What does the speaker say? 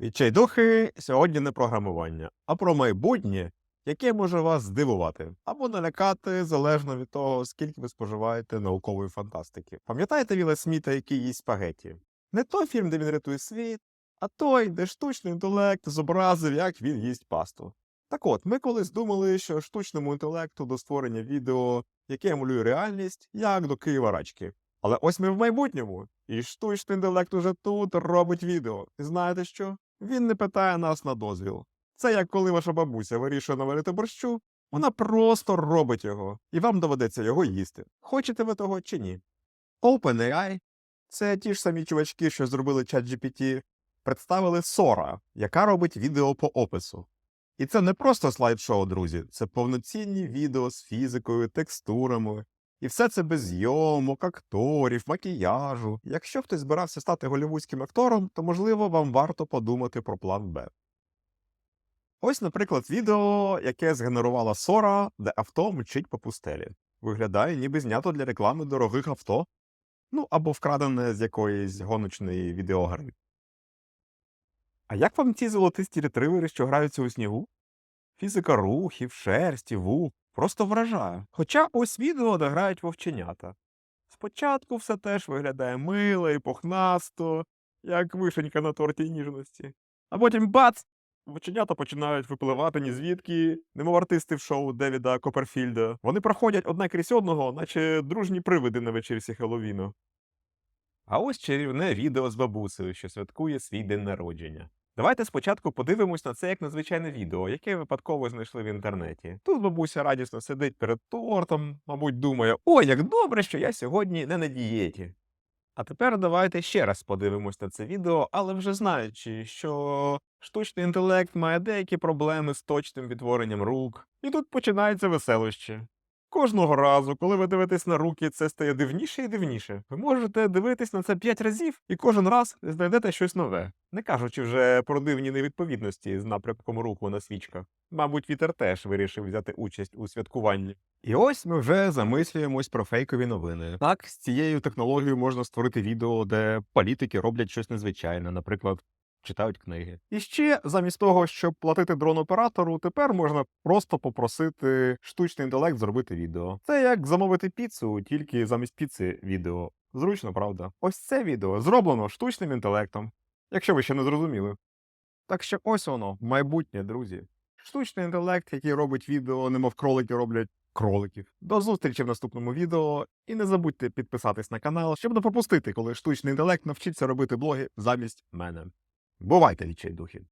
Відчайдухи сьогодні не програмування, а про майбутнє, яке може вас здивувати або налякати залежно від того, скільки ви споживаєте наукової фантастики. Пам'ятаєте Вілла Сміта, який їсть спагеті? Не той фільм, де він рятує світ, а той, де штучний інтелект зобразив, як він їсть пасту. Так от, ми колись думали, що штучному інтелекту до створення відео, яке емулює реальність, як до Києва рачки. Але ось ми в майбутньому, і штучний інтелект уже тут робить відео. І знаєте що? Він не питає нас на дозвіл. Це як коли ваша бабуся вирішує наварити борщу, вона просто робить його, і вам доведеться його їсти. Хочете ви того чи ні? OpenAI – це ті ж самі чувачки, що зробили ChatGPT, представили Sora, яка робить відео по опису. І це не просто слайд-шоу, друзі, це повноцінні відео з фізикою, текстурами. І все це без зйомок, акторів, макіяжу. Якщо хтось збирався стати голівудським актором, то можливо вам варто подумати про план Б. Ось, наприклад, відео, яке згенерувала Сора, де авто мчить по пустелі. Виглядає, ніби знято для реклами дорогих авто, ну або вкрадене з якоїсь гоночної відеогри. А як вам ці золотисті ретривери, що граються у снігу? Фізика рухів, шерсті, вух просто вражає. Хоча ось відео, де грають вовченята. Спочатку все теж виглядає мило і пухнасто, як вишенька на торті ніжності. А потім бац! Вовченята починають випливати ні звідки, немов артисти в шоу Девіда Копперфільда. Вони проходять одне крізь одного, наче дружні привиди на вечірці Хеллоуіну. А ось чарівне відео з бабусею, що святкує свій день народження. Давайте спочатку подивимось на це як на звичайне відео, яке випадково знайшли в інтернеті. Тут бабуся радісно сидить перед тортом, мабуть, думає: ой, як добре, що я сьогодні не на дієті. А тепер давайте ще раз подивимось на це відео, але вже знаючи, що штучний інтелект має деякі проблеми з точним відтворенням рук, і тут починається веселище. Кожного разу, коли ви дивитесь на руки, це стає дивніше і дивніше. Ви можете дивитись на це п'ять разів і кожен раз знайдете щось нове, не кажучи вже про дивні невідповідності з напрямком руху на свічках. Мабуть, вітер теж вирішив взяти участь у святкуванні. І ось ми вже замислюємось про фейкові новини. Так, з цією технологією можна створити відео, де політики роблять щось незвичайне, наприклад, читають книги. І ще замість того, щоб платити дрон-оператору, тепер можна просто попросити штучний інтелект зробити відео. Це як замовити піцу, тільки замість піци відео. Зручно, правда? Ось це відео зроблено штучним інтелектом, якщо ви ще не зрозуміли. Так що ось воно, майбутнє, друзі. Штучний інтелект, який робить відео, немов кролики роблять кроликів. До зустрічі в наступному відео. І не забудьте підписатись на канал, щоб не пропустити, коли штучний інтелект навчиться робити блоги замість мене. Бувайте, відчайдухи!